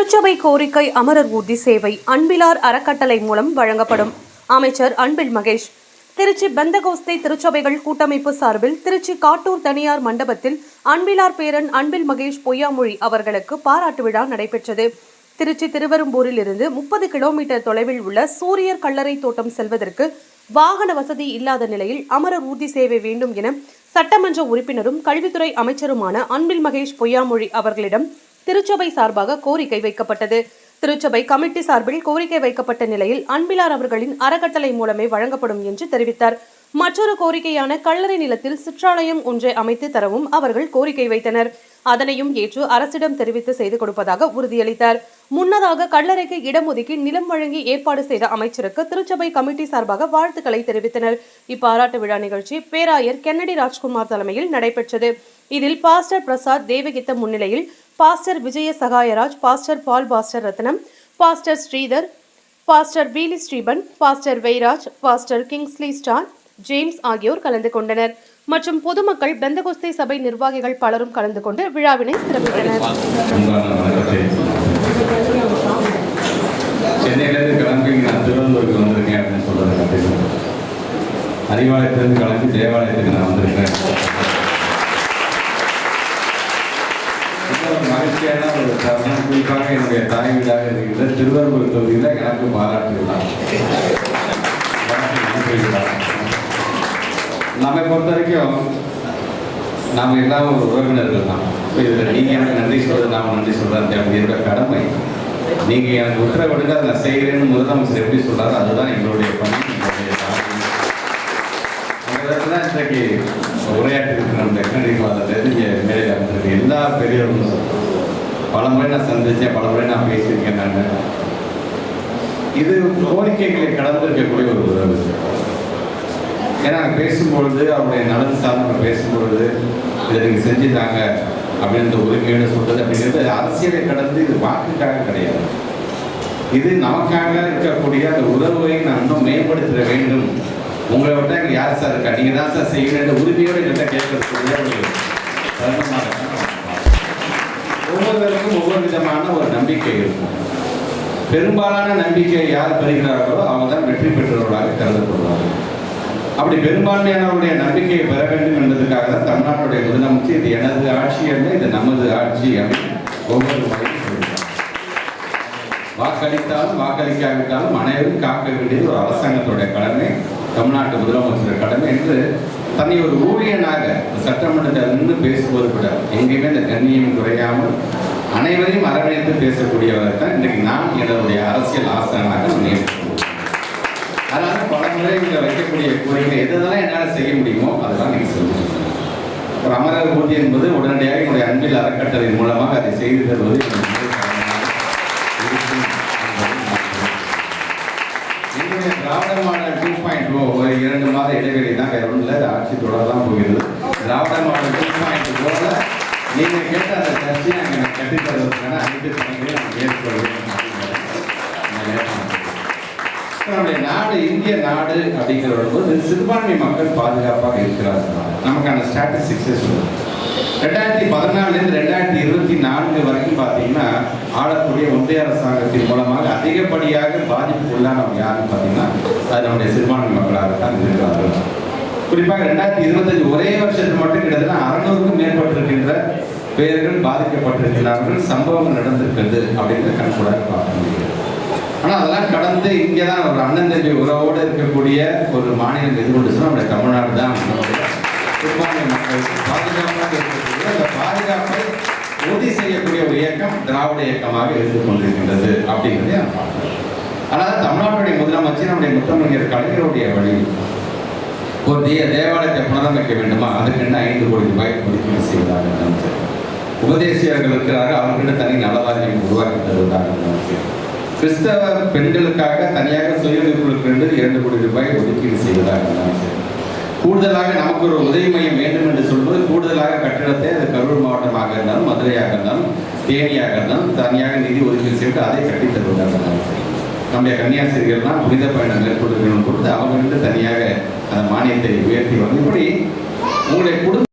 திருச்சபை கோரிக்கை அமரர் ஊர்தி சேவை அன்பிலார் அறக்கட்டளை மூலம் வழங்கப்படும். அமைச்சர் அன்பில் மகேஷ் திருச்சி பெந்தகோஸ்தை திருச்சபைகள் கூட்டமைப்பு சார்பில் திருச்சி காட்டூர் தனியார் மண்டபத்தில் அன்பிலார் பேரன் அன்பில் மகேஷ் பொய்யாமொழி அவர்களுக்கு பாராட்டு விழா நடைபெற்றது. திருச்சி திருவெரும்பூரில் இருந்து முப்பது கிலோமீட்டர் தொலைவில் உள்ள சூரியர் கல்லறை தோட்டம் செல்வதற்கு வாகன வசதி இல்லாத நிலையில் அமரர் ஊர்தி சேவை வேண்டும் என சட்டமன்ற உறுப்பினரும் கல்வித்துறை அமைச்சருமான அன்பில் மகேஷ் பொய்யாமொழி அவர்களிடம் திருச்சபை சார்பாக கோரிக்கை வைக்கப்பட்டது. திருச்சபை கமிட்டி சார்பில் கோரிக்கை வைக்கப்பட்ட நிலையில் அன்பிலார் அவர்களின் அறக்கட்டளை மூலமே வழங்கப்படும் என்று தெரிவித்தார். மற்றொரு கோரிக்கையான கல்லறை நிலத்தில் சிற்றாலயம் ஒன்றை அமைத்து தரவும் அவர்கள் கோரிக்கை வைத்தனர். அதனையும் ஏற்று அரசிடம் தெரிவித்து செய்து கொடுப்பதாக உறுதியளித்தார். முன்னதாக கல்லறைக்கு இடம் ஒதுக்கி நிலம் வழங்கி ஏற்பாடு செய்த அமைச்சருக்கு திருச்சபை கமிட்டி சார்பாக வாழ்த்துக்களை தெரிவித்தனர். இப்பாராட்டு விழா நிகழ்ச்சி பேராயர் கென்னடி ராஜ்குமார் தலைமையில் நடைபெற்றது. இதில் பாஸ்டர் பிரசாத் தேவகித்த முன்னிலையில் pastor Vijaya Sahayaraj pastor Paul pastor Ratnam pastor Sridhar pastor wheelie ஸ்ரீபன் pastor வெய்ராஜ் pastor Kingsley Star James ஆகியோர் கலந்து கொண்டனர். மற்றும் பொதுமக்கள் பெந்தகோஸ்தே சபை நிர்வாகிகள் பலரும் கலந்து கொண்டு விழாவினை சிறப்பித்தனர். சென்னையிலேருந்து கிளம்பி நான் திருவள்ளூருக்கு வந்திருக்கேன் அப்படின்னு சொல்றது அப்படின்னு அறிவாலயத்திலிருந்து கிளம்பி தேவாலயத்துக்கு நான் வந்திருக்கேன் ரொம்ப ஒரு மகிழ்ச்சியான ஒரு தருணம். குறிப்பாக என்னுடைய தாய் வீடாக இருக்கின்ற திருவரம்பூர் தொகுதியில் எனக்கு பாராட்டு நம்மை பொறுத்த வரைக்கும் நாம் எல்லாம் ஒரு உறவினர்கள் தான். இதில் நீங்கள் எனக்கு நன்றி சொல்றது நாம் நன்றி சொல்கிறேன் அப்படிங்கிற கடமை. நீங்கள் எனக்கு உத்தரவிடுங்க அதை நான் செய்கிறேன்னு முதலமைச்சர் எப்படி சொல்கிறாரோ அதுதான் எங்களுடைய பணி எங்களுடைய தான் இன்றைக்கு உரையாற்றிருக்கிற நம்ம எக்கண்டிவாதத்தில் இங்கே மேலே எல்லா பெரியவர்களும் பல முறை நான் சந்தித்தேன் பல முறை நான் பேசியிருக்கேன் நான். இது கோரிக்கைகளை கடந்திருக்கக்கூடிய ஒரு உறவு. ஏன்னா பேசும்பொழுது அவருடைய நலன் சார்ந்து பேசும்பொழுது இதை நீங்கள் செஞ்சுட்டாங்க அப்படின்ற உரிமையோடு சொல்றது அப்படிங்கிறது அரசியலை கடந்து இது வாக்குக்காக கிடையாது. இது நமக்காக இருக்கக்கூடிய அந்த உறவை நான் இன்னும் மேம்படுத்த வேண்டும். உங்களை விட்டா இங்க யார் சார் இருக்கா? நீங்கள் தான் சார் செய்யணும் உரிமையோடு என்கிட்ட கேட்கறது ஒவ்வொருவருக்கும் ஒவ்வொரு விதமான ஒரு நம்பிக்கை இருக்கும். பெரும்பாலான நம்பிக்கை யார் பெறுகிறார்களோ அவங்க தான் வெற்றி பெற்றவர்களாக கருதப்படுவார்கள். அப்படி பெரும்பான்மையானவருடைய நம்பிக்கையை பெற வேண்டும் என்பதற்காக தான் தமிழ்நாட்டுடைய முதலமைச்சர் இது எனது ஆட்சி அல்ல இது நமது ஆட்சி அப்படின்னு ஒவ்வொரு முறையும் சொல்கிறார் வாக்களித்தாலும் வாக்களிக்காவிட்டாலும் அனைவரும் காக்க வேண்டியது ஒரு அரசாங்கத்துடைய கடமை. தமிழ்நாட்டு முதலமைச்சர் கடமை என்று தன்னை ஒரு ஊழியனாக சட்டமன்றத்தில் நின்று பேசுவது கூட எங்கேயுமே இந்த கண்ணியம் குறையாமல் அனைவரையும் அரவணைத்து பேசக்கூடியவர் தான் இன்றைக்கு நான் என்னுடைய அரசியல் ஆசானாக நான் அதனால் அதனால பல முறை இங்கே வைக்கக்கூடிய கோரிக்கை எதெல்லாம் என்னால் செய்ய முடியுமோ அதெல்லாம் நீங்கள் சொல்லுங்கள் ஒரு அமரர் ஊர்தி என்பது உடனடியாக என்னுடைய அன்பில் அறக்கட்டளை மூலமாக அதை செய்து தருவது என்னுடைய என்னுடைய திராவிட மாடல் டூ ஒரு இரண்டு மாத இடைவெளி தான் வேற ஒன்றும் இல்லை அது ஆட்சி போகிறது. திராவிட மாடல் டூ பாயிண்ட் ஓல நீங்கள் கேட்ட அந்த சர்ச்சையை அங்கே கட்டித் தருவதற்கான அனைத்து பணிகளை நான் ஏற்படுவேன் நம்முடைய நாடு இந்திய நாடு அப்படிங்கிற போது சிறுபான்மை மக்கள் பாதுகாப்பாக இருக்கிறார்கள் நமக்கான ஸ்டாட்டிஸ்டிக்ஸே சொல்லுது ரெண்டாயிரத்தி பதினாலுலேருந்து ரெண்டாயிரத்தி இருபத்தி நான்கு வரைக்கும் பார்த்தீங்கன்னா ஆளக்கூடிய ஒன்றிய அரசாங்கத்தின் மூலமாக அதிகப்படியாக பாதிப்புக்குள்ளானவங்க யாருன்னு பார்த்தீங்கன்னா அது நம்முடைய சிறுபான்மை மக்களாகத்தான் இருக்கிறார்கள். குறிப்பாக ரெண்டாயிரத்தி இருபத்தஞ்சு ஒரே வருஷத்தில் மட்டும் கிட்டத்தட்ட அறுநூறுக்கும் மேற்பட்டிருக்கின்ற பேர்கள் பாதிக்கப்பட்டிருக்கிறார்கள் சம்பவம் நடந்திருக்கிறது அப்படிங்கிறத கண்கூடாக பார்க்க முடியும் ஆனால் அதெல்லாம் கடந்து இங்கே தான் ஒரு அண்ணன் தம்பி உறவோடு இருக்கக்கூடிய ஒரு மாநிலம் எது சொன்னால் நம்முடைய தமிழ்நாடு தான். நம்முடைய சிறுபான்மை பாதுகாப்பாக இருக்கக்கூடிய அந்த பாதுகாப்பை உறுதி செய்யக்கூடிய ஒரு இயக்கம் திராவிட இயக்கமாக இருந்து கொண்டிருக்கின்றது அப்படிங்கிறதை நான் பார்க்கிறேன் ஆனால் தமிழ்நாட்டுடைய முதலமைச்சர் நம்முடைய முத்தமிழர் கலைஞருடைய வழி ஒரு தே தேவாலயத்தை புனரமைக்க வேண்டுமா அதுக்கு என்ன ஐந்து கோடி ரூபாய் ஒதுக்கீடு செய்வதாக முதலமைச்சர் உபதேசியர்கள் இருக்கிறார்கள் அவர்கிட்ட தனி நலவாரியம் உருவாக்கி தருவதாக முதலமைச்சர் கிறிஸ்தவ பெண்களுக்காக தனியாக சுயநிறுவனங்களுக்கு இரண்டு கோடி ரூபாய் ஒதுக்கீடு செய்வதாக முதலமைச்சர் கூடுதலாக நமக்கு ஒரு உதவி மையம் வேண்டும் என்று சொல்வது கூடுதலாக கட்டிடத்தை அது கரூர் மாவட்டமாக இருந்தாலும் மதுரையாக இருந்தாலும் தேனியாக இருந்தாலும் தனியாக நிதி ஒதுக்கீடு செய்து அதை கட்டித் தருவதாக நம்முடைய கன்னியாஸ்திரிகள் தான் புனித பயணம் மேற்கொள்ளுகிறோம் கொடுத்து அவங்க தனியாக அந்த மானியத்தை உயர்த்தி வந்து இப்படி உங்களுடைய குடும்ப